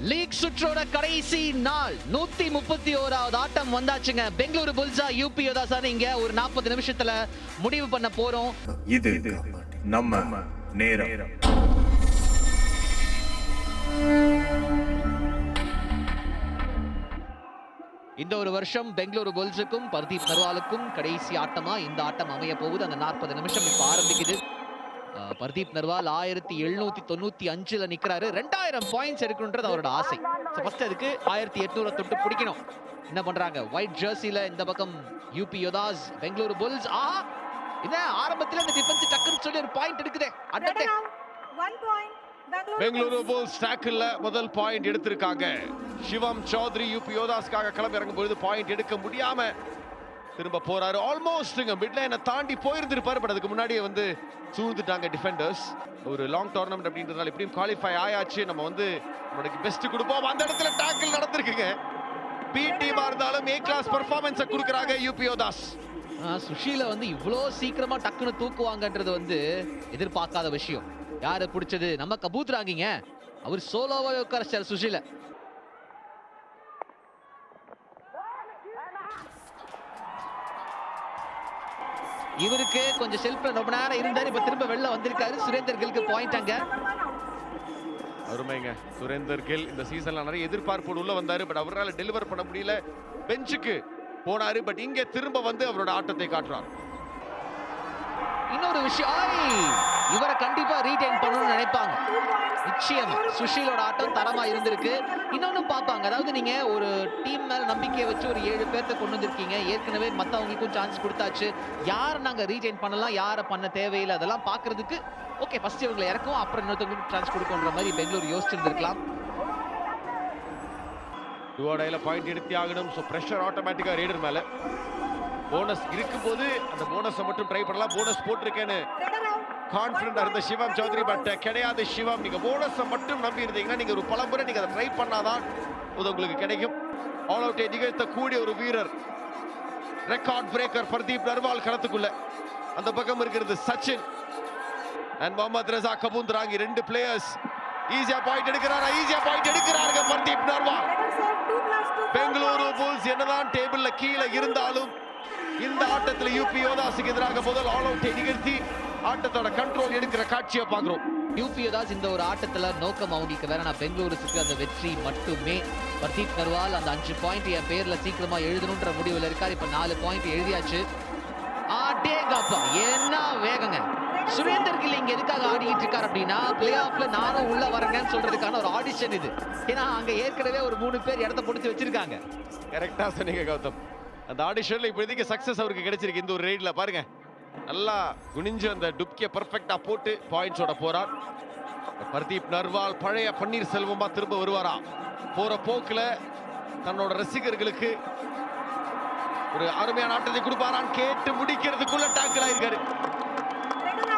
League சுற்றோட கடைசி நாள். நூத்தி முப்பத்தி ஓராவது ஆட்டம் வந்தாச்சுங்க. பெங்களூரு புல்ஸா யூபி யோதாசான இங்க. ஒரு நாற்பது நிமிஷத்துல முடிவு பண்ண போறோம். இது நம்ம நேரம். இந்த ஒரு வருஷம் பெங்களூரு புல்ஸுக்கும் பர்தீப் நர்வாலுக்கும் கடைசி ஆட்டமா இந்த ஆட்டம் அமைய போகுது. அந்த நாற்பது நிமிஷம் இப்ப ஆரம்பிக்குது. பர்தீப் நர்வால் ஆயிரத்தி எழுநூத்தி தொண்ணூத்தி அஞ்சுல நிக்கிறாரு. ரெண்டாயிரம் பாயிண்ட்ஸ் எடுக்கணுன்றது அவரோட ஆசை. ஃபர்ஸ்ட் அதுக்கு ஆயிரத்தி எட்நூறு தொட்டு பிடிக்கணும். என்ன பண்றாங்க? ஒயிட் ஜெர்சில இந்த பக்கம் யூபி யோதாஸ் பெங்களூரு புல்ஸ் ஆ என்ன? ஆரம்பத்துல இந்த டிஃபென்ஸ் டக்குன்னு சொல்லி ஒரு பாயிண்ட் எடுக்குதே. அடடே. பெங்களூரு புல்ஸ் டேக்கிள்ல முதல் பாயிண்ட் எடுத்திருக்காங்க. சிவம் சௌத்ரி யூபி யோதாஸ்க்காக கிளம்பி இறங்கும் பொழுது பாயிண்ட் எடுக்க முடியாம திரும்ப போறாரு. ஆல்மோஸ்ட்ங்க மிட் லைனை தாண்டி போயிருந்திருப்பாரு பட் அதுக்கு முன்னாடியே வந்து சூழ்ந்துட்டாங்க டிஃபெண்டர்ஸ் ஒரு லாங் டோர்னமெண்ட் அப்படின்றதால எப்படியும் குவாலிஃபை ஆயாச்சு. நம்ம வந்து நம்மளுக்கு பெஸ்ட் கொடுப்போம். அந்த இடத்துல டேக்கிள் நடந்திருக்குங்க. பி டீமா இருந்தாலும் ஏ கிளாஸ் பெர்ஃபார்மன்ஸை கொடுக்குறாங்க யூபிஓ தாஸ் சுஷீல வந்து இவ்வளோ சீக்கிரமா டக்குன்னு தூக்குவாங்கன்றது வந்து எதிர்பார்க்காத விஷயம். யாரு பிடிச்சது? நம்ம கபூத்துறாங்க அவர் சோலோவாவே உட்காரச்சார் சுஷீல. இவருக்கு கொஞ்சம் செல்ஃப்ல ரொம்ப நேரம் இருந்தாரு. இப்ப திரும்ப வெளில வந்திருக்காரு. சுரேந்தர் கில்க்கு பாயிண்ட் அங்க. அருமைங்க. சுரேந்தர் கில் இந்த சீசன்ல நிறைய எதிர்பார்ப்போடு உள்ள வந்தாரு. பட் அவரால் டெலிவர் பண்ண முடியல. பெஞ்சுக்கு போனாரு. பட் இங்க திரும்ப வந்து அவரோட ஆட்டத்தை காட்டுறார். இன்னொரு விஷயம்! இவரை கண்டிப்பா ரீடைன் பண்ணணும்னு நினைப்பாங்க. நிச்சயமா சுஷீலோட ஆட்டம் தரமா இருந்திருக்கு. இன்னொன்னு பார்ப்பாங்க. அதாவது நீங்க ஒரு டீம் மேல நம்பிக்கையை வச்சு ஒரு ஏழு பேர்த்த கொண்டு வந்திருக்கீங்க. ஏற்கனவே மத்தவங்களுக்கும் சான்ஸ் கொடுத்தாச்சு. யாரை நாங்க ரீடைன் பண்ணலாம்? யாரை பண்ண தேவையில்லை? அதெல்லாம் பாக்குறதுக்கு ஓகே ஃபர்ஸ்ட் இவங்களை இறக்கும் அப்புறம் இன்னொருத்தவங்களுக்கு சான்ஸ் கொடுக்கணுன்ற மாதிரி பெங்களூர் யோசிச்சிருந்திருக்கலாம். டுவோடையில பாயிண்ட் எடுத்தே ஆகணும். ஸோ ப்ரெஷர் ஆட்டோமேட்டிக்காக ரீடர் மேலே. போனஸ் இருக்கும்போது அந்த போனஸை மட்டும் ட்ரை பண்ணலாம். போனஸ் போட்டிருக்கேன்னு. கான்ஃபிடண்டா இருந்த சிவம் சௌத்ரி பட் கிடையாது சிவம். நீங்க போனஸை மட்டும் நம்பி இருந்தீங்கன்னா நீங்க ஒரு பல முறை நீங்க அதை ட்ரை பண்ணாதான் அது உங்களுக்கு கிடைக்கும். ஆல் அவுட்டை நிகழ்த்தக்கூடிய ஒரு வீரர் ரெக்கார்ட் பிரேக்கர் பர்தீப் நர்வால் களத்துக்குள்ள. அந்த பக்கம் இருக்கிறது சச்சின். அண்ட் முகமது ரசா கபூந்தராங்கி ரெண்டு பிளேயர்ஸ் ஈஸியா பாயிண்ட் எடுக்கிறாரா? ஈஸியா பாயிண்ட் எடுக்கிறாருங்க பர்தீப் நர்வால். பெங்களூரு புல்ஸ் என்னதான் டேபிள்ல கீழே இருந்தாலும் இந்த ஆட்டத்துல யூபி யோதாஸுக்கு எதிராக முதல் ஆல் அவுட்டை நிகழ்த்தி ஆட்டத்தோட கண்ட்ரோல் எடுக்கிற காட்சியை பார்க்கிறோம். யூபி தாஸ் இந்த ஒரு ஆட்டத்துல நோக்கம் அவங்களுக்கு வேற. நான் பெங்களூருக்கு அந்த வெற்றி மட்டுமே. பர்தீப் நர்வால் அந்த அஞ்சு பாயிண்ட் என் பேர்ல சீக்கிரமா எழுதணுன்ற முடிவுல இருக்கார். இப்ப நாலு பாயிண்ட் எழுதியாச்சு. ஆடேங்கப்பா என்ன வேகங்க. சுரேந்தர் கில் இங்க எதுக்காக ஆடிட்டு இருக்காரு அப்படின்னா பிளே ஆஃப்ல நானும் உள்ள வரேங்கன்னு சொல்றதுக்கான ஒரு ஆடிஷன் இது. ஏன்னா அங்க ஏற்கனவே ஒரு மூணு பேர் இடத்த பிடிச்சி வச்சிருக்காங்க. கரெக்டா சொன்னீங்க கௌதம். அந்த ஆடிஷன்ல இப்போதைக்கு சக்சஸ் அவருக்கு கிடைச்சிருக்கு இந்த ஒரு ரைட்ல பாருங்க. நல்லா குனிஞ்சு அந்த டுப்கிய பர்ஃபெக்டா போட்டு பாயிண்ட்ஸோட போறார். பர்தீப் நர்வால் பழைய பன்னீர்செல்வமா திரும்ப வருவாரா? போற போக்குல தன்னோட ரசிகர்களுக்கு ஒரு அருமையான ஆட்டத்தை கொடுப்பாரான்னு கேட்டு முடிக்கிறதுக்குள்ள டாக்கிள் ஆயிருக்காரு.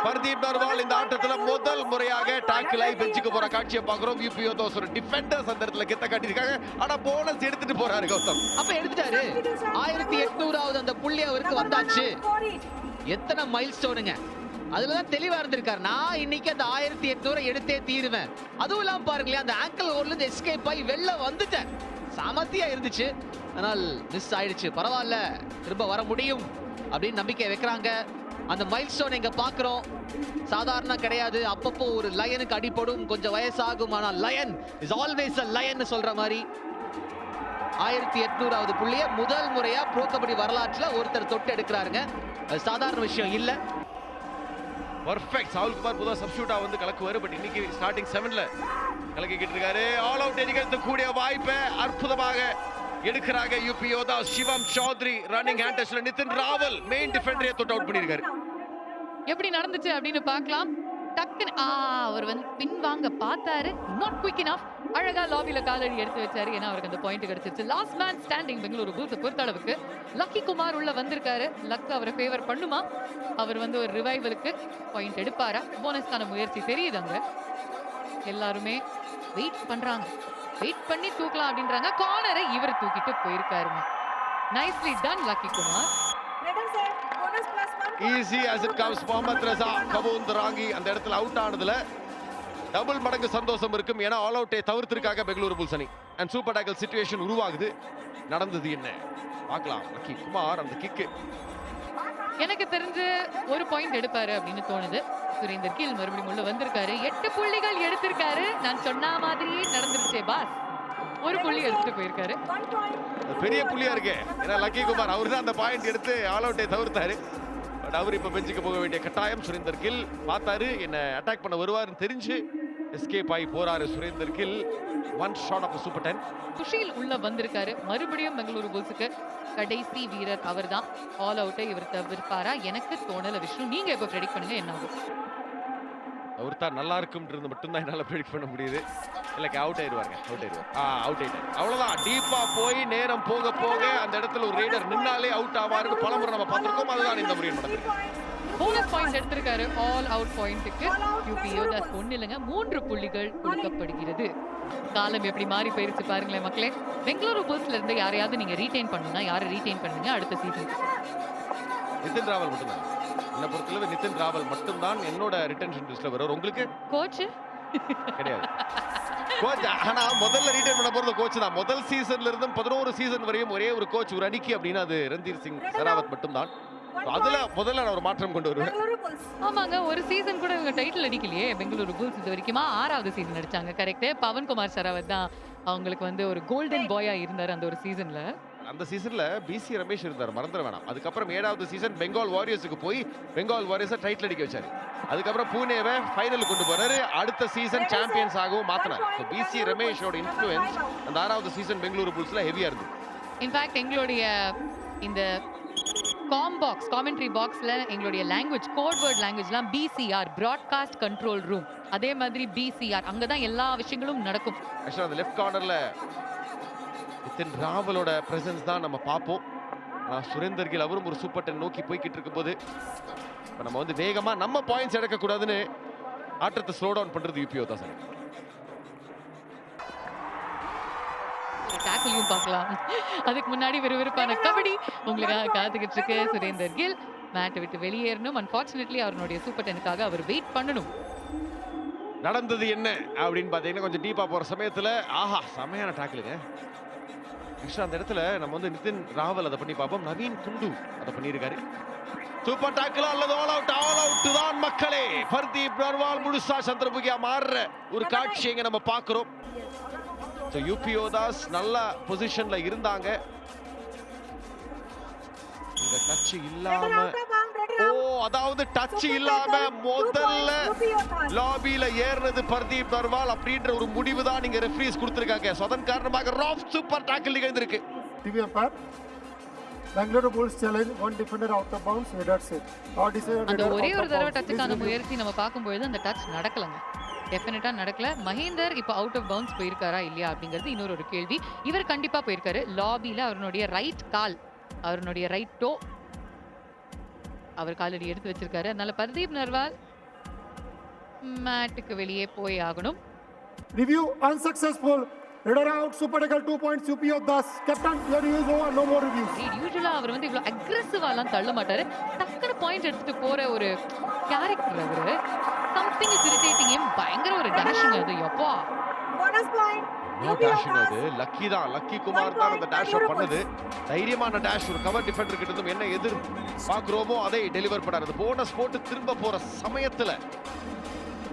பர்தீப் நர்வால் இந்த ஆட்டத்துல முதல் முறையாக டாக்கில் பெஞ்சுக்கு போற காட்சியை பார்க்குறோம். யூபி தோஸ் ஒரு டிஃபெண்டர்ஸ் அந்த இடத்துல கெத்த காட்டியிருக்காங்க. ஆனா போனஸ் எடுத்துட்டு போறாரு கௌதம். அப்ப எடுத்துட்டாரு. ஆயிரத்தி எட்நூறாவது அந்த புள்ளி அவருக்கு வந்தாச்சு. எத்தனை மைல் ஸ்டோனுங்க அதுலதான் தெளிவா இருந்திருக்காரு. நான் இன்னைக்கு அந்த ஆயிரத்தி எட்நூறு எடுத்தே தீருவேன். அதுவும் இல்லாம பாருங்களேன் அந்த ஆங்கிள் ஓர்ல இருந்து எஸ்கேப் ஆகி வெளில வந்துட்டேன். சமத்தியா இருந்துச்சு. ஆனால் மிஸ் ஆயிடுச்சு. பரவாயில்ல. திரும்ப வர முடியும் அப்படின்னு நம்பிக்கை வைக்கிறாங்க. அந்த மைல் ஸ்டோன் இங்க பாக்குறோம் சாதாரண கிடையாது. அப்பப்போ ஒரு லயனுக்கு அடிப்படும் கொஞ்சம் வயசாகும். ஆனால் lion is always a lion சொல்ற மாதிரி. ஆயிரத்தி எட்நூறாவது புள்ளிய முதல் முறையா ப்ரோ கபடி வரலாற்றுல ஒருத்தர் தொட்டு எடுக்கிறாருங்க. அது சாதாரண விஷயம் இல்ல. பர்ஃபெக்ட் சாகுல் குமார் புதா சப்ஸ்டியூட்டா வந்து கலக்குவாரு. பட் இன்னைக்கு ஸ்டார்டிங் செவன்ல கலக்கிக்கிட்டு இருக்காரு. ஆல் அவுட் நிகழ்த்தக்கூடிய வாய்ப்பை அற்புதமாக எடுக்கிறாங்க யூபி யோதா. சிவம் சௌத்ரி ரன்னிங் ஹேண்டர்ஸ்ல நிதின் ராவல் மெயின் டிஃபெண்டரே தொட் அவுட் பண்ணியிருக்காரு. எப்படி நடந்துச்சு அப்படின்னு பார்க்கலாம். டக்குன்னு ஆ அவர் வந்து பின்வாங்க பார்த்தாரு. நாட் குயிக் இனஃப் அழகா லாபியில காலடி எடுத்து வச்சாரு. ஏன்னா அவருக்கு அந்த பாயிண்ட் கிடைச்சிருச்சு லாஸ்ட் மேன் ஸ்டாண்டிங் பெங்களூரு பூத்தை பொறுத்த அளவுக்கு. லக்கி குமார் உள்ள வந்திருக்காரு. லக் அவரை ஃபேவர் பண்ணுமா? அவர் வந்து ஒரு ரிவைவலுக்கு பாயிண்ட் எடுப்பாரா? போனஸ்க்கான முயற்சி தெரியுது அங்க எல்லாருமே வெயிட் பண்றாங்க. வெயிட் பண்ணி தூக்கலாம் அப்படின்றாங்க. கார்னரை இவர் தூக்கிட்டு போயிருக்காருமா nicely done lucky Kumar. Easy as it comes. Mohammad Reza கபூந்தராங்கி அந்த இடத்துல அவுட் ஆனதுல டபுள் மடங்கு சந்தோஷம் இருக்கும். ஏன்னா ஆல் அவுட்டை தவிர்த்திருக்காங்க பெங்களூரு புல்ஸ் அணி. அண்ட் சூப்பர் டேக்கல் சுச்சுவேஷன் உருவாகுது. நடந்தது என்ன? பார்க்கலாம். லக்கி குமார் அந்த கிக்கு எனக்கு தெரிஞ்சு ஒரு பாயிண்ட் எடுப்பாரு அப்படின்னு தோணுது. சுரேந்தர் கீழ் மறுபடியும் உள்ள வந்திருக்காரு. எட்டு புள்ளிகள் எடுத்திருக்காரு. நான் சொன்ன மாதிரியே நடந்துருச்சே பாஸ் ஒரு புள்ளி எடுத்துட்டு போயிருக்காரு. பெரிய புள்ளியா இருக்கு. ஏன்னா லக்கி குமார் அவர் தான் அந்த பாயிண்ட் எடுத்து ஆல் அவுட்டை தவிர்த்தாரு. அவர் இப்போ பெஞ்சுக்கு போக வேண்டிய கட்டாயம். சுரேந்தர் கில் பார்த்தாரு. என்ன அட்டாக் பண்ண வருவாருன்னு தெரிஞ்சு எஸ்கேப் ஆகி போறாரு Surender Gill. One shot of super ten Sushil உள்ள வந்திருக்காரு. மறுபடியும் பெங்களூரு புல்ஸுக்கு கடைசி வீரர் அவர்தான். ஆல் அவுட்டை இவர் தவிர்ப்பாரா? எனக்கு தோணல விஷ்ணு. நீங்க இப்போ ப்ரெடிக்ட் பண்ணுங்க என்ன ஆகும்? அவர் தான் நல்லா இருக்கும்ன்றது மட்டும்தான் என்னால ப்ரெடிக்ட் பண்ண முடியுது. இல்லைக்கு அவுட் ஆயிடுவாருங்க அவுட் ஆயிடுவார் ஆ அவுட் ஆயிட்டாரு. அவ்வளவுதான். டீப்பா போய் நேரம் போக போக அந்த இடத்துல ஒரு ரைடர் நின்னாலே அவுட் ஆவாருன்னு பலமுறை நம்ம பார்த்திருக்கோம். அதுதான் இந்த முறையில் நடந்திருக்கு. போனஸ் பாயிண்ட் எடுத்திருக்காரு. ஆல் அவுட் பாயிண்ட்டுக்கு யூபி யோதாஸ் ஒண்ணு இல்லைங்க. மூன்று புள்ளிகள் கொடுக்கப்படுகிறது. காலம் எப்படி மாறி போயிருச்சு பாருங்களேன் மக்களே. பெங்களூரு புல்ஸ்ல இருந்து யாரையாவது நீங்க ரீடைன் பண்ணுங்க யாரை ரீடைன் பண்ணுங்க? அடுத்த சீசன் நிதின் ராவல் மட்டும்தான்? என்னை பொறுத்தளவு நிதின் ராவல் மட்டும்தான் என்னோட ரிட்டன்ஷன் லிஸ்ட்ல வரும். உங்களுக்கு? கோச் கிடையாது. கோச் ஆனா முதல்ல ரீடைன் பண்ண போறது கோச் தான். முதல் சீசன்ல இருந்து பதினோரு சீசன் வரையும் ஒரே ஒரு கோச் ஒரு அணிக்கு அப்படின்னா அது ரந்தீர் சிங் செராவத் மட்டும்தான். அதுல. முதல்ல நான் ஒரு மாற்றம் கொண்டு வருவேன். ஆமாங்க ஒரு சீசன் கூட இவங்க டைட்டில் அடிக்கலையே. பெங்களூரு புல்ஸ் இது வரைக்குமா ஆறாவது சீசன் அடிச்சாங்க. கரெக்ட் பவன்குமார் சராவத் தான் அவங்களுக்கு வந்து ஒரு கோல்டன் பாயா இருந்தாரு அந்த ஒரு சீசன்ல அந்த சீசன்ல பிசி ரமேஷ் இருந்தார். மறந்துட வேணாம். அதுக்கப்புறம் ஏழாவது சீசன் பெங்கால் வாரியர்ஸுக்கு போய் பெங்கால் வாரியர்ஸை டைட்டில் அடிக்க வச்சாரு. அதுக்கப்புறம் பூனேவை ஃபைனல் கொண்டு போறாரு. அடுத்த சீசன் சாம்பியன்ஸ் ஆகவும் மாத்தினார். பிசி ரமேஷோட இன்ஃப்ளூயன்ஸ் அந்த ஆறாவது சீசன் பெங்களூரு புல்ஸ்ல ஹெவியா இருந்தது. இன்ஃபேக்ட் எங்களுடைய இந்த காம் பாக்ஸ் காமெண்ட்ரி பாக்ஸ்ல எங்களுடைய லாங்குவேஜ் கோட் வேர்ட் லாங்குவேஜ்லாம் பிசிஆர் ப்ராட்காஸ்ட் கண்ட்ரோல் ரூம் அதே மாதிரி பிசிஆர் அங்கே தான் எல்லா விஷயங்களும் நடக்கும். ஆக்சுவலாக அந்த லெஃப்ட் கார்னர்ல நிதின் ராவலோட பிரசன்ஸ் தான் நம்ம பார்ப்போம். ஆனால் சுரேந்தர் கில் அவரும் ஒரு சூப்பர் டென் நோக்கி போய்கிட்டு இருக்கும்போது இப்போ நம்ம வந்து வேகமா நம்ம பாயிண்ட்ஸ் எடுக்கக்கூடாதுன்னு ஆட்டத்தை ஸ்லோ டவுன் பண்றது யூபிஓ தான் சார். டேக்கிளையும் பார்க்கலாம். அதுக்கு முன்னாடி விறுவிறுப்பான கபடி. உங்களுக்காக காத்துக்கிட்டு இருக்கு சுரேந்தர் கில். மேட்டை விட்டு வெளியேறணும். அன்பார்ச்சுனேட்லி அவருடைய சூப்பர் டெனுக்காக அவர் வெயிட் பண்ணணும். நடந்தது என்ன அப்படின்னு பார்த்தீங்கன்னா கொஞ்சம் டீப்பா போற சமயத்துல ஆஹா செமையான டாக்கிலுங்க ஆக்சுவலாக அந்த இடத்துல நம்ம வந்து நிதின் ராவல் அதை பண்ணி பார்ப்போம். நவீன் குண்டு அதை பண்ணியிருக்காரு. சூப்பர் டாக்கில் அல்லது ஆல் அவுட் ஆல் அவுட் தான் மக்களே. பர்தீப் நர்வால் முழுசா சந்திரபுகியா மாறுற ஒரு காட்சி இங்க நம்ம பார்க்கிறோம். ஸோ யூபிஓ தாஸ் நல்ல பொசிஷன்ல இருந்தாங்க. இந்த டச் Red இல்லாம அதாவது டச் இல்லாம முதல்ல. லாபியில ஏறினது பர்தீப் நர்வால் அப்படின்ற ஒரு முடிவு தான் நீங்க ரெஃப்ரீஸ் கொடுத்திருக்காங்க So, அதன் காரணமாக ராஃப் சூப்பர் டாக்கிள் நிகழ்ந்திருக்கு Bulls challenge one defender out of bounds. That's it. Or decided அந்த ஒரே ஒரு தடவை. டச்சுக்கான முயற்சி நம்ம பார்க்கும்பொழுது அந்த டச் நடக்கலங்க டெஃபினட்டா நடக்கல மஹேந்தர் இப்போ அவுட் ஆஃப் பவுன்ஸ் போயிருக்காரா இல்லையா அப்படிங்கிறது இன்னொரு ஒரு கேள்வி இவர் கண்டிப்பா போயிருக்காரு லாபியில அவருடைய ரைட் கால் அவருடைய ரைட் டோ அவர் காலடி எடுத்து வச்சிருக்காரு அதனால பர்தீப் நர்வால் மேட்டுக்கு வெளியே போய் ஆகணும் Review unsuccessful. Header out. Super tackle two points. UP Yoddhas. Captain, your use over. No more reviews. யூஸ்வலா அவர் வந்து இவ்வளவு அக்ரெசிவாலாம் தள்ள மாட்டாரு டக்குனு பாயிண்ட் எடுத்துட்டு போற ஒரு கேரக்டர் அவரு சம்திங் இஸ் இரிட்டேட்டிங் பயங்கர ஒரு டேஷிங் அது எப்பா. No dash. அது லக்கி தான் லக்கி குமார் தான் அந்த டேஷ் பண்ணது தைரியமான டேஷ் ஒரு கவர் டிஃபெண்டர் கிட்ட இருந்தும் என்ன எதிர் பார்க்குறோமோ அதை டெலிவர் பண்ணாரு போனஸ் போட்டு திரும்ப போற சமயத்துல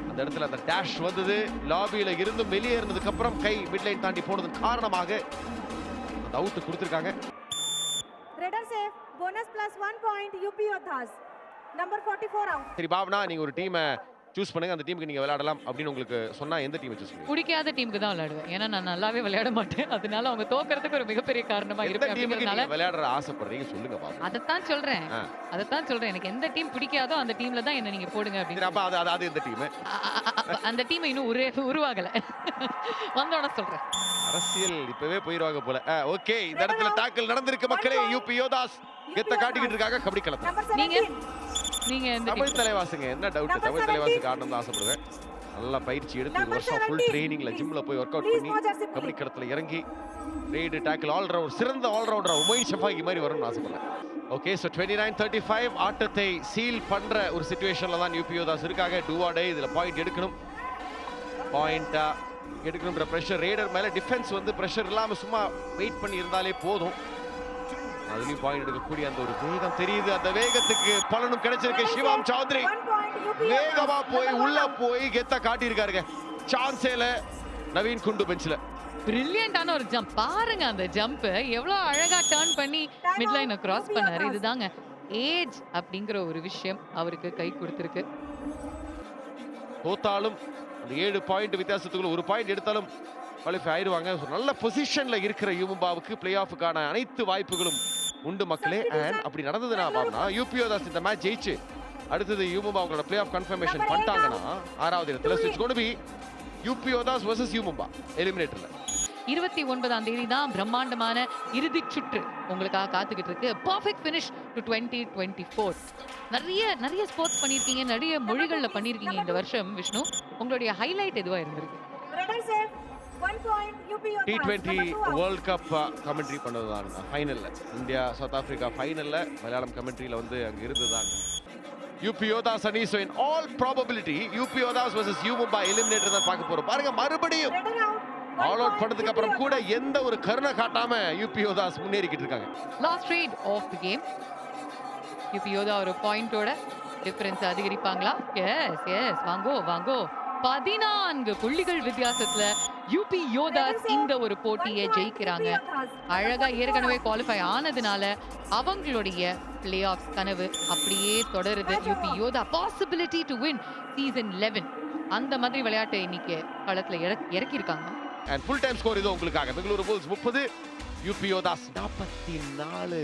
அந்த இடத்துல அந்த டேஷ் வந்தது லாபியில இருந்து வெளியே இருந்ததுக்கு அப்புறம் கை மிட்லைன் தாண்டி போனதன் காரணமாக அந்த அவுட் கொடுத்திருக்காங்க Raider save. Bonus plus one point. UP Yoddhas. Number 44 out. சரி பாவனா நீங்க ஒரு டீமை சூஸ் பண்ணுங்க அந்த டீமுக்கு நீங்க விளையாடலாம் அப்படின்னு உங்களுக்கு சொன்னா எந்த டீமை சூஸ் பிடிக்காத டீமுக்கு தான் விளையாடுவேன். ஏன்னா நான் நல்லாவே விளையாட மாட்டேன். அதனால அவங்க தோக்கறதுக்கு ஒரு மிகப்பெரிய காரணமா இருக்கு அப்படிங்கறதுனால விளையாடுற ஆசைப்படுறீங்க? சொல்லுங்க பாப்போம். அதைத்தான் சொல்றேன். ஆ. அதைத்தான் சொல்றேன். எனக்கு எந்த டீம் பிடிக்காதோ அந்த டீம்ல தான் என்ன நீங்க போடுங்க அப்படின்னு அப்ப அது அது- அது எந்த டீம் அந்த டீம் இன்னும் உரு உருவாகல. வந்தோட சொல்றேன். அரசியல் இப்பவே போயிருவாங்க போல. ஓகே. இந்த இடத்துல டாக்கிள் நடந்திருக்கு மக்களே. யூபி யோதாஸ் கெத்த காட்டிக்கிட்டு இருக்காங்க. கபடி களத்துல நீங்க? 17. நீங்க தமிழ்? தலைவாசுங்க என்ன டவுட் தமிழ் 17. தலைவாசுக்கு ஆடணும் ஆசைப்படுவேன் நல்லா பயிற்சி எடுத்து ஒரு வருஷம் ஃபுல் 17. ட்ரைனிங்ல ஜிம்ல போய் ஒர்க் அவுட் பண்ணி. கபடி களத்துல இறங்கி ரெய்டு டாக்கிள் ஆல்ரவுண்ட் சிறந்த ஆல்ரவுண்டர் உமய் ஷஃபாகி மாதிரி வரும்னு ஆசைப்படுறேன் okay so twenty nine thirty five ஆட்டத்தை சீல் பண்ற ஒரு சுச்சுவேஷன்ல தான் யூபி யோதாஸ் இருக்காங்க டூ டே இதுல பாயிண்ட் எடுக்கணும் பாயிண்டா எடுக்கணுன்ற ப்ரெஷர் ரேடர் மேல டிஃபென்ஸ் வந்து ப்ரெஷர் இல்லாம சும்மா வெயிட் பண்ணி இருந்தாலே போதும் அதுலயும் பாயிண்ட் எடுக்கக்கூடிய அந்த ஒரு வேகம் தெரியுது. அந்த வேகத்துக்கு பலனும் கிடைச்சிருக்கு. சிவாம் சௌத்ரி வேகமா. போய் உள்ள. போய் கெத்த காட்டியிருக்காருங்க. சான்ஸேல நவீன் குண்டு பெஞ்சில் பிரில்லியண்டான ஒரு ஜம்ப் பாருங்க அந்த ஜம்ப் எவ்வளவு அழகா டர்ன் பண்ணி மிட் லைனை. கிராஸ் பண்ணாரு. இதுதாங்க. ஏஜ் அப்படிங்கிற ஒரு விஷயம் அவருக்கு கை கொடுத்திருக்கு. தோத்தாலும் அந்த ஏழு பாயிண்ட் வித்தியாசத்துக்குள்ள ஒரு பாயிண்ட் எடுத்தாலும் குவாலிஃபை ஆயிடுவாங்க நல்ல பொசிஷன்ல இருக்கிற யூமும்பாவுக்கு பிளே ஆஃபுக்கான அனைத்து வாய்ப்புகளும் உண்டு மக்களே. அண்ட் அப்படி நடந்ததுன்னா பாப்னா யூபிஓதாஸ் இந்த மேட்ச் ஜெயிச்சு. அடுத்தது யூமும்பா அவங்களோட பிளே ஆஃப் கன்ஃபர்மேஷன் பண்ணிட்டாங்கன்னா ஆறாவது இடத்துல இட்ஸ் கோன் பி யூபிஓதாஸ் வர்சஸ் யூமும்பா எலிமினேட்டர்ல இருபத்தி ஒன்பதாம் தேதி தான் பிரம்மாண்டமான இறுதி சுற்று உங்களுக்காக காத்துக்கிட்டு இருக்கு. Perfect finish to twenty twenty four நிறைய நிறைய ஸ்போர்ட்ஸ் பண்ணியிருக்கீங்க நிறைய மொழிகள்ல பண்ணியிருக்கீங்க இந்த வருஷம் விஷ்ணு. உங்களுடைய ஹைலைட் எதுவா இருந்திருக்கு? T twenty. World Cup commentary பண்ணது தான் ஃபைனலில் இந்தியா சவுத் ஆஃப்ரிக்கா ஃபைனலில் மலையாளம் கமெண்ட்ரியில் வந்து அங்கே இருந்ததுதான். யூபி யோதாஸ் அணி so in all probability UP Yoddhas versus U Mumba eliminator தான் பார்க்க போறோம். பாருங்க மறுபடியும் ஆல் அவுட் பண்ணதுக்கு அப்புறம் கூட. எந்த ஒரு கருணை காட்டாம யூபி யோதாஸ் முன்னேறிக்கிட்டு இருக்காங்க. Last raid of the game UP Yoddha ஒரு பாயிண்டோட டிஃபரன்ஸ் அதிகரிப்பாங்களா? எஸ் எஸ் வாங்கோ வாங்கோ. பதினான்கு புள்ளிகள் வித்தியாசத்துல யூபி யோதாஸ் இந்த ஒரு போட்டியை ஜெயிக்கிறாங்க. அழகா ஏற்கனவே குவாலிஃபை ஆனதுனால அவங்களுடைய பிளே ஆஃப் கனவு அப்படியே தொடருது. UP Yoddha possibility to win season 11 அந்த மாதிரி விளையாட்டை இன்னைக்கு களத்துல இறக்- இறக்கியிருக்காங்க. அண்ட் ஃபுல் டைம் ஸ்கோர் இது உங்களுக்காக. பெங்களூரு புல்ஸ் முப்பது யூபி யோதாஸ் நாற்பத்தி நாலு.